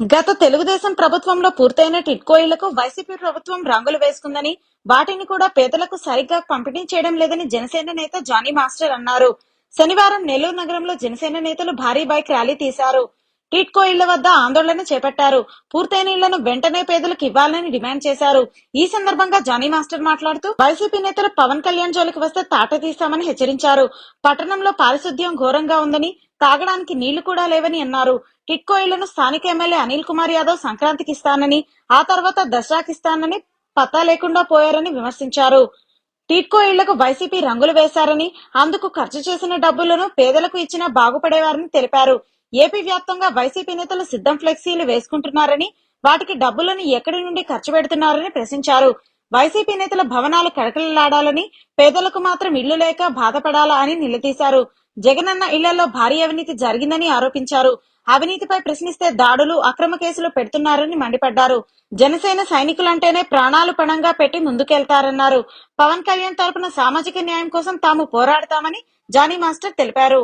గత తెలుగుదేశం ప్రభుత్వంలో పూర్తయిన టిట్కో ఇళ్ళకు వైసీపీ ప్రభుత్వం రంగులు వేసుకుందని వాటిని కూడా పేదలకు సరిగ్గా పంపిణీ చేయడం లేదని జనసేన నేత జానీ మాస్టర్ అన్నారు. శనివారం నెల్లూరు నగరంలో జనసేన నేతలు భారీ బైక్ ర్యాలీ తీశారు. టిట్కో ఇళ్ళ వద్ద ఆందోళన చేపట్టారు. పూర్తయిన ఇళ్ళను వెంటనే పేదలకు ఇవ్వాలని డిమాండ్ చేశారు. ఈ సందర్భంగా జానీ మాస్టర్ మాట్లాడుతూ వైసీపీ నేతలు పవన్ కళ్యాణ్ జోలికి వస్తే తాట తీస్తామని హెచ్చరించారు. పట్టణంలో పారిశుద్ధ్యం ఘోరంగా ఉందని తాగడానికి నీళ్ళు కూడా లేవని అన్నారు. టిట్కో ఇళ్ళను స్థానిక ఎమ్మెల్యే అనిల్ కుమార్ యాదవ్ సంక్రాంతికి ఇస్తానని ఆ తర్వాత దసరాకి ఇస్తానని పత్తా లేకుండా పోయారని విమర్శించారు. టిట్కో ఇళ్ళకు వైసీపీ రంగులు వేశారని అందుకు ఖర్చు చేసిన డబ్బులను పేదలకు ఇచ్చినా బాగుపడేవారని తెలిపారు. ఏపీ వ్యాప్తంగా వైసీపీ నేతలు సిద్ధం ఫ్లెక్సీలు వేసుకుంటున్నారని వాటికి డబ్బులను ఎక్కడి నుండి ఖర్చు పెడుతున్నారని ప్రశ్నించారు. వైసీపీ నేతల భవనాలు కడకలలాడాలని పేదలకు మాత్రం ఇళ్ళు లేక బాధపడాలా అని నిలదీశారు. జగనన్న ఇళ్ళలో భారీ అవినీతి జరిగిందని ఆరోపించారు. అవినీతిపై ప్రశ్నిస్తే దాడులు అక్రమ కేసులు పెడుతున్నారని మండిపడ్డారు. జనసేన సైనికులంటేనే ప్రాణాలు పణంగా పెట్టి ముందుకెళ్తారన్నారు. పవన్ కళ్యాణ్ తరపున సామాజిక న్యాయం కోసం తాము పోరాడతామని జానీ మాస్టర్ తెలిపారు.